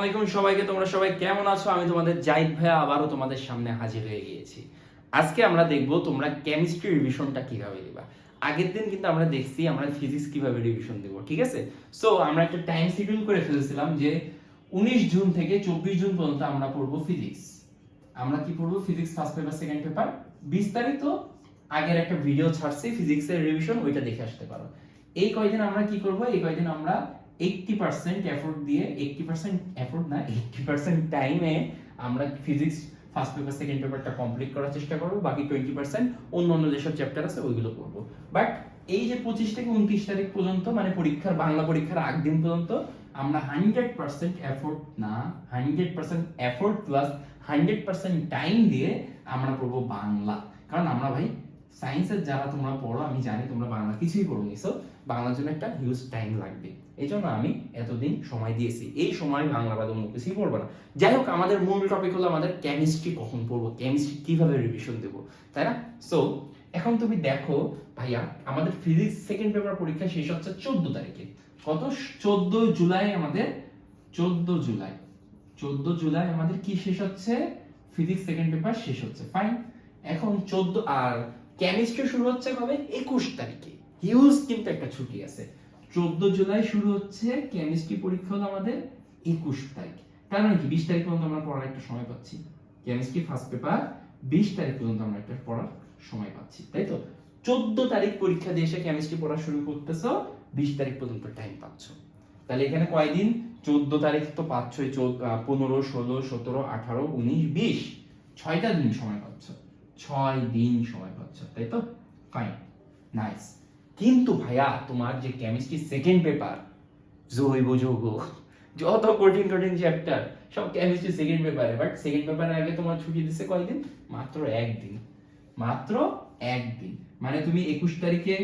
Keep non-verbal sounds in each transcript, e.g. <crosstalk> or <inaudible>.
আসসালামাইকুম সবাইকে, তোমরা সবাই কেমন আছো? আমি তোমাদের আবারও তোমাদের সামনে হাজির হয়ে গিয়েছি। আজকে আমরা দেখব তোমরা কেমিস্ট্রি রিভিশনটা কীভাবে দিবা। আগের দিন কিন্তু আমরা দেখছি আমরা ফিজিক্স কীভাবে রিভিশন দেব, ঠিক আছে? সো আমরা একটা টাইম শিডিউল করে ফেলেছিলাম যে উনিশ জুন থেকে চব্বিশ জুন পর্যন্ত আমরা পড়ব ফিজিক্স আমরা কি পড়ব? Physics first paper second paper বিস্তারিত আগের একটা ভিডিও ছাড়ছি ফিজিক্সের রিভিশন ওইটা দেখে আসতে পারো। এই কয়দিন আমরা কি করব? এই কয়দিন আমরা এইটটি পার্সেন্ট এফোর্ট দিয়ে এইটটি পার্সেন্ট এফোর্ট না এইটটি পার্সেন্ট টাইমে আমরা ফিজিক্স ফার্স্ট পেপার সেকেন্ড পেপারটা কমপ্লিট করার চেষ্টা করব, বাকি টোয়েন্টি পার্সেন্ট অন্য অন্য যেসব চ্যাপ্টার আছে ওইগুলো করব। বাট এই যে পঁচিশ থেকে উনত্রিশ তারিখ পর্যন্ত মানে পরীক্ষার, বাংলা পরীক্ষার আগ দিন পর্যন্ত, আমরা হান্ড্রেড পার্সেন্ট এফোর্ট না hundred percent effort plus hundred percent time দিয়ে আমরা পড়ব বাংলা। কারণ আমরা ভাই সায়েন্সের যারা তোমরা পড়ো, আমি জানি তোমরা বাংলা কিছুই পড়ো নিছো বাংলার জন্য একটা হিউজ টাইম লাগবে। এই জন্য আমি এতদিন সময় দিয়েছি। এই সময় বাংলা বাদ অন্য কিছুই পড়ব না। যাই হোক, আমাদের মূল টপিক হলো আমাদের কেমিস্ট্রি কখন পড়ব কেমিস্ট্রি কীভাবে রিভিশন দেবো, তাই না? সো এখন তুমি দেখো ভাইয়া, আমাদের ফিজিক্স সেকেন্ড পেপার পরীক্ষা শেষ হচ্ছে চোদ্দ তারিখে। কত? চোদ্দ জুলাই আমাদের, চোদ্দ জুলাই। চোদ্দ জুলাই আমাদের কি শেষ হচ্ছে? ফিজিক্স সেকেন্ড পেপার শেষ হচ্ছে। ফাইন এখন চোদ্দ, আর কেমিস্ট্রি শুরু হচ্ছে কবে? একুশ তারিখে। হিউজ কিন্তু একটা ছুটি আছে। চোদ্দ জুলাই শুরু হচ্ছে কেমিস্ট্রি পরীক্ষা আমাদের একুশ তারিখ। তার মানে কি? বিশ তারিখ পর্যন্ত আমরা পড়ার একটা সময় পাচ্ছি। কেমিস্ট্রি ফার্স্ট পেপার বিশ তারিখ পর্যন্ত আমরা একটা পড়ার সময় পাচ্ছি, তাই তো? চোদ্দ তারিখ পরীক্ষা দিয়ে এসে কেমিস্ট্রি পড়া শুরু করতেছো, বিশ তারিখ পর্যন্ত টাইম পাচ্ছ। তাহলে এখানে কয়দিন? চোদ্দ তারিখ তো পাচ্ছই পনেরো, ষোলো, সতেরো, আঠারো, উনিশ, বিশ। ছয়টা দিন সময় পাচ্ছ। ছয় দিন সময় পাচ্ছ, তাই তো? ফাইন নাইস কিন্তু ভাইয়া, তোমার যে কেমিস্ট্রি সেকেন্ড পেপার জৈব যৌগ, যত কঠিন কঠিন চ্যাপ্টার সব কেমিস্ট্রি সেকেন্ড পেপারে বাট সেকেন্ড পেপারের আগে তোমার ছুটি দিচ্ছে কয়দিন? মাত্র একদিন। মাত্র একদিন। মানে তুমি একুশ তারিখে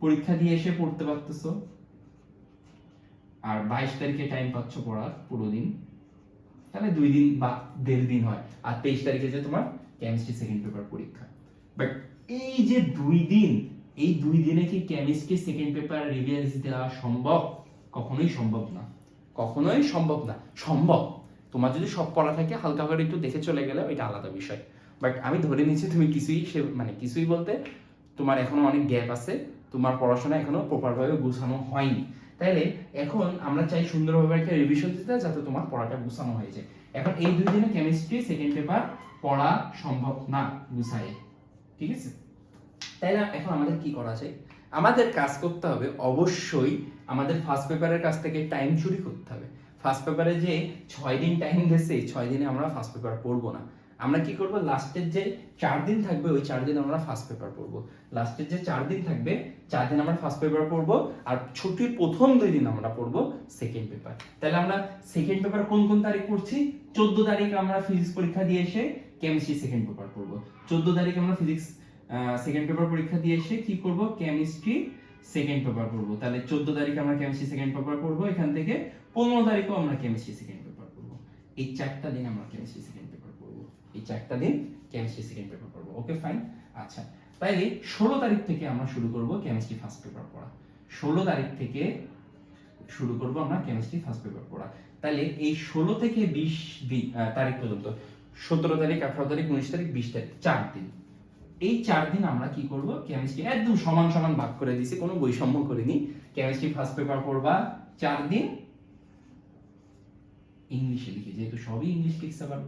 পরীক্ষা দিয়ে এসে পড়তে পারতেছো। আর বাইশ তারিখে টাইম পাচ্ছ পড়ার পুরো দিন। তাহলে দুই দিন বা দেড় দিন হয়। আর তেইশ তারিখে যে তোমার কেমিস্ট্রি সেকেন্ড পেপার পরীক্ষা। বাট এই যে দুই দিন এই দুই দিনে কি কেমিস্ট্রি সেকেন্ড পেপার রিভিউজ দেওয়া সম্ভব? কখনোই সম্ভব না। কখনোই সম্ভব না। সম্ভব। তোমার যদি সব পড়া থাকে, হালকা করে একটু দেখে চলে গেলে ওইটা আলাদা বিষয়। বাট আমি ধরে নিচ্ছি তুমি কিছুই সে মানে কিছুই বলতে তোমার এখনও অনেক গ্যাপ আছে। তোমার পড়াশোনা এখনও প্রপারভাবে গুছানো হয়নি। তাইলে এখন আমরা চাই সুন্দরভাবে একটা রিভিশন দিতে যাতে তোমার পড়াটা গুছানো হয়ে যায়। এখন এই দুই দিনে কেমিস্ট্রি সেকেন্ড পেপার পড়া সম্ভব না, গুছায়। ঠিক আছে? তাই না? এখন আমাদের কি করা যায়? আমাদের কাজ করতে হবে অবশ্যই আমাদের ফার্স্ট পেপারের কাছ থেকে টাইম চুরি করতে হবে। ফার্স্ট পেপারে যে ছয় দিন টাইম দিয়েছে ছয় দিনে আমরা ফার্স্ট পেপার পড়ব না। আমরা কি করব? লাস্টের যে চার দিন থাকবে, ওই চার দিন আমরা ফার্স্ট পেপার পড়ব। লাস্টের যে চার দিন থাকবে, চার দিন আমরা ফার্স্ট পেপার পড়ব আর ছুটির প্রথম দুই দিন আমরা পড়ব সেকেন্ড পেপার তাহলে আমরা সেকেন্ড পেপার কোন কোন তারিখ পড়ছি? চোদ্দ তারিখ আমরা ফিজিক্স পরীক্ষা দিয়ে এসে কেমিস্ট্রি সেকেন্ড পেপার পড়ব। চোদ্দ তারিখ আমরা ফিজিক্স সেকেন্ড পেপার পরীক্ষা দিয়ে এসে কি করব? কেমিস্ট্রি সেকেন্ড পেপার পড়ব। তাহলে চোদ্দ তারিখ আমরা কেমিস্ট্রি সেকেন্ড পেপার পড়ব। এখান থেকে পনেরো তারিখও আমরা কেমিস্ট্রি সেকেন্ড পেপার পড়ব। এই চারটা দিন আমরা কেমিস্ট্রি সেকেন্ড পেপার পড়ব। এই চারটা দিন কেমিস্ট্রি সেকেন্ড পেপার পড়ব। ওকে ফাইন আচ্ছা তাইলে ষোলো তারিখ থেকে আমরা শুরু করব কেমিস্ট্রি ফার্স্ট পেপার পড়া। ষোলো তারিখ থেকে শুরু করব আমরা কেমিস্ট্রি ফার্স্ট পেপার পড়া। তাহলে এই ষোলো থেকে বিশ তারিখ পর্যন্ত, সতেরো তারিখ, আঠারো তারিখ, উনিশ তারিখ, বিশ তারিখ, চার দিন। এই চার দিন আমরা কি করব? কেমিস্ট্রি একদম সমান সমান ভাগ করে দিছি, কোনো বৈষম্য করিনি। কেমিস্ট্রি ফার্স্ট পেপার পড়বা, চার দিন ইংলিশে লিখে, যেহেতু সবই ইংলিশ লিখছে আবার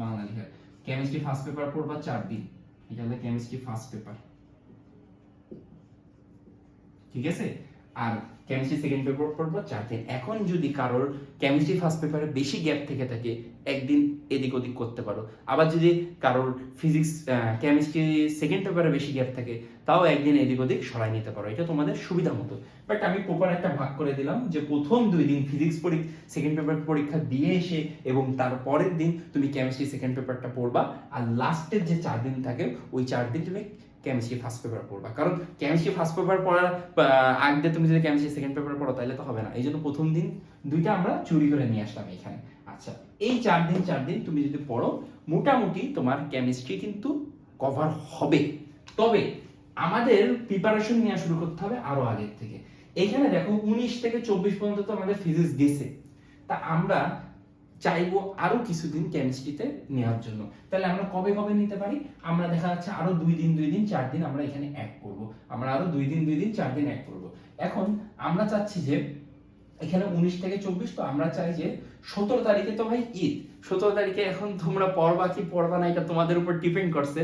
বাংলা লিখে। কেমিস্ট্রি ফার্স্ট পেপার পড়বা চার দিন। এটা হলো কেমিস্ট্রি ফার্স্ট পেপার ঠিক আছে? আর কেমিস্ট্রি সেকেন্ড পেপার পড়ব চার দিন এখন যদি কারোর কেমিস্ট্রি ফার্স্ট পেপারে বেশি গ্যাপ থেকে থাকে, একদিন এদিক ওদিক করতে পারো। আবার যদি কারোর ফিজিক্স কেমিস্ট্রি সেকেন্ড পেপারে বেশি গ্যাপ থাকে, তাও একদিন এদিক ওদিক সরাই নিতে পারো। এটা তোমাদের সুবিধা মতো। বাট আমি প্রপার একটা ভাগ করে দিলাম যে প্রথম দুই দিন ফিজিক্স পরীক্ষা সেকেন্ড পেপার পরীক্ষা দিয়ে এসে এবং তার পরের দিন তুমি কেমিস্ট্রি সেকেন্ড পেপারটা পড়বা। আর লাস্টের যে চার দিন থাকে, ওই চার দিন তুমি কেমিস্ট্রি ফার্স্ট পেপার পড়বা। কারণ কেমিস্ট্রি ফার্স্ট পেপার পড়ার আগ তুমি যদি কেমিস্ট্রি সেকেন্ড পেপার পড়ো তাহলে তো হবে না। এই জন্য প্রথম দিন দুইটা আমরা চুরি করে নিয়ে আসলাম এখানে। আচ্ছা এই চার দিন চার দিন তুমি যদি পড়ো, মোটামুটি তোমার কেমিস্ট্রি কিন্তু কভার হবে। তবে আমাদের প্রিপারেশন নেওয়া শুরু করতে হবে আরও আগের থেকে। এখানে দেখো উনিশ থেকে চব্বিশ পর্যন্ত তো আমাদের ফিজিক্স গেছে। তা আমরা চাইব আরও কিছুদিন কেমিস্ট্রিতে নেওয়ার জন্য। তাহলে আমরা কবে কবে নিতে পারি? আমরা দেখা যাচ্ছে আরও দুই দিন দুই দিন, চার দিন আমরা এখানে এক করব। আমরা আরও দুই দিন দুই দিন, চার দিন এক করব। এখন আমরা চাচ্ছি যে, এখানে উনিশ থেকে চব্বিশ, তো আমরা চাই যে সতেরো তারিখে তো ভাই ঈদ। সতেরো তারিখে এখন তোমরা পড়বা কি পড়বা না, এটা তোমাদের উপর ডিপেন্ড করছে।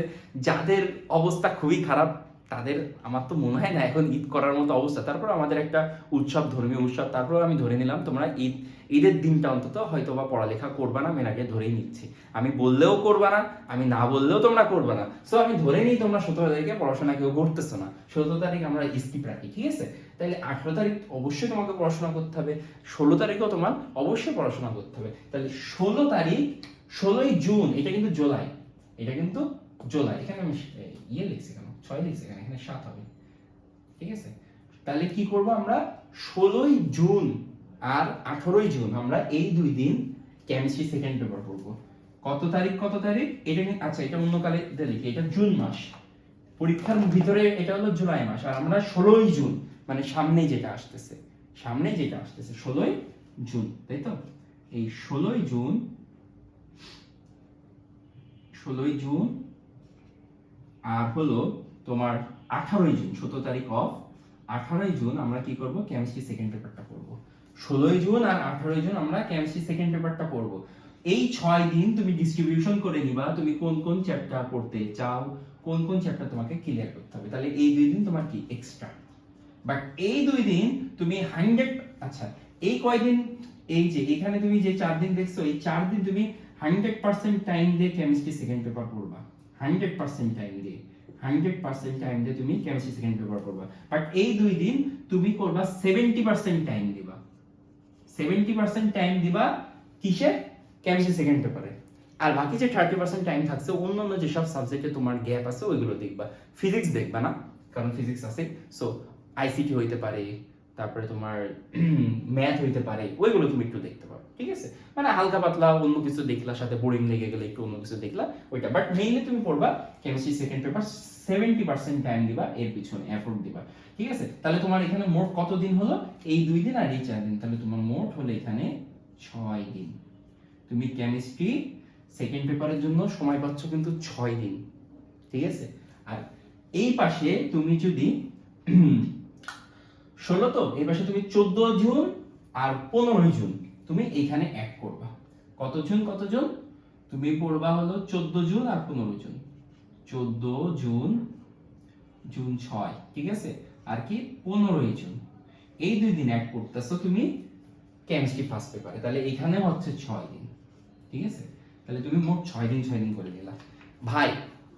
যাদের অবস্থা খুবই খারাপ তাদের, আমার তো মনে হয় না এখন ঈদ করার মতো অবস্থা। তারপর আমাদের একটা উৎসব, ধর্মীয় উৎসব তারপর আমি ধরে নিলাম, তোমরা ঈদ, ঈদের দিনটা অন্তত হয়তো বা পড়ালেখা করবা না মেনাকে ধরেই নিচ্ছি। আমি বললেও করবা না, আমি না বললেও তোমরা করবা না। সো আমি ধরে নিই তোমরা সতেরো তারিখে পড়াশোনা কেউ করতেছো না। সতেরো তারিখ আমরা স্কিপ রাখি, ঠিক আছে? তাহলে আঠেরো তারিখ অবশ্যই তোমাকে পড়াশোনা করতে হবে, ষোলো তারিখও তোমার অবশ্যই পড়াশোনা করতে হবে। তাহলে ষোলো তারিখ, ষোলোই জুন, এটা কিন্তু জুলাই, এটা কিন্তু জুলাই, এখানে আমি ইয়ে লিখছি ছয় লিখছি এখানে সাত হবে। ঠিক আছে? তাহলে কি করব আমরা? ষোলোই জুন আর জুন আমরা এই দুই দিন কেমিস্ট্রি সেকেন্ড পেপার কত তারিখ কত তারিখ? এটা আচ্ছা এটা এটা জুন মাস। পরীক্ষার ভিতরে এটা হলো জুলাই মাস। আর আমরা ষোলোই জুন মানে সামনে যেটা আসতেছে। সামনে যেটা আসতেছে, ষোলোই জুন, তাই তো? এই ষোলোই জুন ষোলোই জুন আর হলো তোমার আঠারোই জুন, সতেরো তারিখ অফ আঠারোই জুন আমরা কি করব? কেমিস্ট্রি সেকেন্ড পেপারটা পড়ব। ষোলোই জুন আর আঠারোই জুন আমরা কেমিস্ট্রি সেকেন্ড পেপারটা পড়ব। এই ছয় দিন তুমি ডিস্ট্রিবিউশন করে নিবা, তুমি কোন কোন চ্যাপ্টার পড়তে চাও, কোন কোন চ্যাপ্টার তোমাকে ক্লিয়ার করতে হবে। তাহলে এই দুই দিন তোমার কি? এক্সট্রা বাট এই দুই দিন তুমি হান্ড্রেড আচ্ছা এই কয়দিন এই যে এখানে তুমি যে চার দিন দেখছ, এই চার দিন তুমি হান্ড্রেড পার্সেন্ট টাইম দিয়ে কেমিস্ট্রি সেকেন্ড পেপার পড়বা। হান্ড্রেড পার্সেন্ট টাইম দিয়ে, হান্ড্রেড পার্সেন্ট টাইম দিয়ে তুমি কেমিস্ট্রি সেকেন্ড পেপার করবা বাট এই দুই দিন তুমি করবা সেভেন্টি পার্সেন্ট টাইম দিবা। সেভেন্টি পার্সেন্ট টাইম দিবা কিসে কেমিস্ট্রি সেকেন্ড পেপারে আর বাকি যে থার্টি পার্সেন্ট টাইম থাকছে অন্য অন্য যেসব সাবজেক্টে তোমার গ্যাপ আছে, ওইগুলো দেখবা। ফিজিক্স দেখবা না, কারণ ফিজিক্স আছে। সো আইসিটি হইতে পারে, তারপরে তোমার <clears throat> ম্যাথ হইতে পারে, ওইগুলো তুমি একটু দেখতে পারো। ঠিক আছে? মানে হালকা পাতলা, অন্য কিছু দেখলা, সাথে বোরিং লেগে গেলে একটু অন্য কিছু দেখলা, ওইটা। বাট মেইনলি তুমি পড়বা chemistry second paper seventy percent time দিবা, এর পিছনে এফোর্ট দিবা। ঠিক আছে? তাহলে তোমার এখানে মোট কত দিন হলো? এই দুই দিন আর এই চার দিন। তাহলে তোমার মোট হলো এখানে ছয় দিন। তুমি কেমিস্ট্রি সেকেন্ড পেপারের জন্য সময় পাচ্ছ কিন্তু ছয় দিন। ঠিক আছে? আর এই পাশে তুমি যদি <clears throat> ষোলো তো, এই পাশে তুমি চোদ্দ জুন আর পনেরোই জুন। তুমি এখানে এক করবা। কত জুন কত জুন তুমি পড়বা হলো চোদ্দ জুন আর পনেরো জুন। চোদ্দ জুন জুন ছয়, ঠিক আছে? আর কি? পনেরোই জুন। এই দুই দিন এক করতেছো তুমি কেমিস্ট্রি ফার্স্ট পেপারে তাহলে এখানে হচ্ছে ছয় দিন, ঠিক আছে? তাহলে তুমি মোট ছয় দিন ছয় দিন করে দিলা ভাই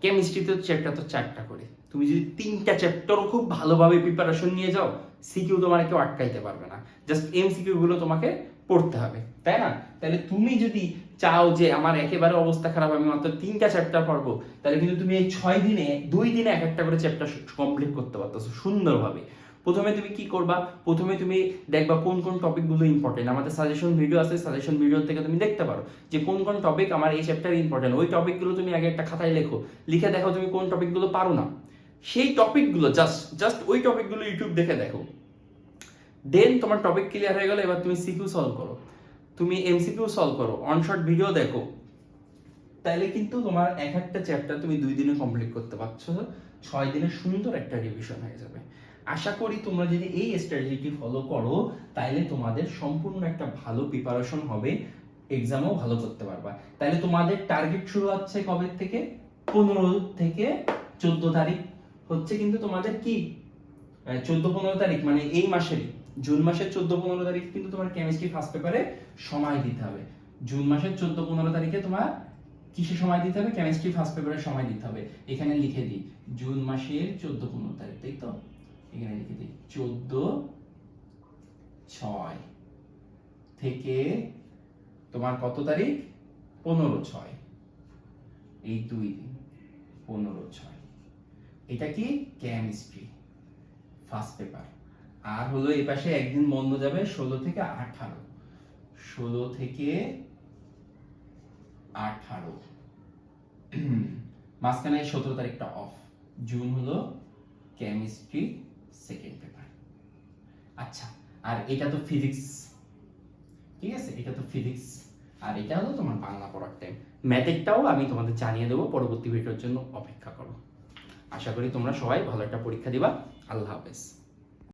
কেমিস্ট্রিতে চ্যাপ্টার তো চারটা করে। তুমি যদি তিনটা চ্যাপ্টারও খুব ভালোভাবে প্রিপারেশন নিয়ে যাও সিকিউ তোমার কেউ আটকাইতে পারবে না। জাস্ট এম সিকিউ গুলো তোমাকে পড়তে হবে, তাই না? তাহলে তুমি যদি চাও যে আমার একেবারে অবস্থা খারাপ, আমি মাত্র তিনটা চ্যাপ্টার পড়ব, তাহলে কিন্তু তুমি এই ছয় দিনে, দুই দিনে এক একটা করে চ্যাপ্টার কমপ্লিট করতে পারতেছো সুন্দরভাবে। প্রথমে তুমি কি করবা? প্রথমে তুমি দেখবা কোন কোন টপিকগুলো ইম্পর্টেন্ট আমাদের সাজেশন ভিডিও আছে সাজেশন ভিডিও থেকে তুমি দেখতে পারো যে কোন কোন টপিক আমার এই চ্যাপ্টার ইম্পর্টেন্ট ওই টপিকগুলো তুমি আগে একটা খাতায় লেখো, লিখে দেখো তুমি কোন টপিকগুলো পারো না। সেই টপিকগুলো জাস্ট জাস্ট ওই টপিকগুলো ইউটিউব দেখে দেখো। দেন তোমার টপিক ক্লিয়ার হয়ে গেল, এবার তুমি সিকিউ সলভ করো। তুমি এমসিকিউ সলভ করো অনশর্ট ভিডিও দেখো। তাইলে কিন্তু তোমার এক একটা চ্যাপ্টার তুমি দুই দিনে কমপ্লিট করতে পারছ। ছয় দিনে সুন্দর একটা রিভিশন হয়ে যাবে। আশা করি তোমরা যদি এই স্ট্র্যাটেজিটি ফলো করো, তাইলে তোমাদের সম্পূর্ণ একটা ভালো প্রিপারেশন হবে এক্সামও ভালো করতে পারবা। তাইলে তোমাদের টার্গেট শুরু হচ্ছে কবে থেকে? পনেরো থেকে চোদ্দ তারিখ। হচ্ছে কিন্তু তোমাদের কি? চোদ্দ পনেরো তারিখ মানে এই মাসেরই। জুন মাসের চোদ্দ পনেরো তারিখ কিন্তু তোমার কেমিস্ট্রি ফার্স্ট পেপারে সময় দিতে হবে। জুন মাসের চোদ্দ পনেরো তারিখে তোমার কিসে সময় দিতে হবে? কেমিস্ট্রি ফার্স্ট পেপারে সময় দিতে হবে। এখানে লিখে দিই, জুন মাসের চোদ্দ পনেরো তারিখ, তাই তো? এখানে লিখে দিই, চোদ্দ ছয় থেকে তোমার কত তারিখ? পনেরো ছয়। এই দুই দিন, পনেরো ছয়। এটা কি? কেমিস্ট্রি ফার্স্ট পেপার আর হলো এই পাশে একদিন বন্ধ যাবে ষোলো থেকে আঠারো। ষোলো থেকে আঠারো। মাঝখানে সতেরো তারিখটা অফ জুন হলো কেমিস্ট্রি সেকেন্ড পেপার আচ্ছা আর এটা তো ফিজিক্স ঠিক আছে, এটা তো ফিজিক্স আর এটা হলো তোমার বাংলা পড়ার টাইম ম্যাথেরটাও আমি তোমাদের জানিয়ে দেবো, পরবর্তী ভিডিওর জন্য অপেক্ষা করো। আশা করি তোমরা সবাই ভালো একটা পরীক্ষা দিবা। আল্লাহ হাফেজ।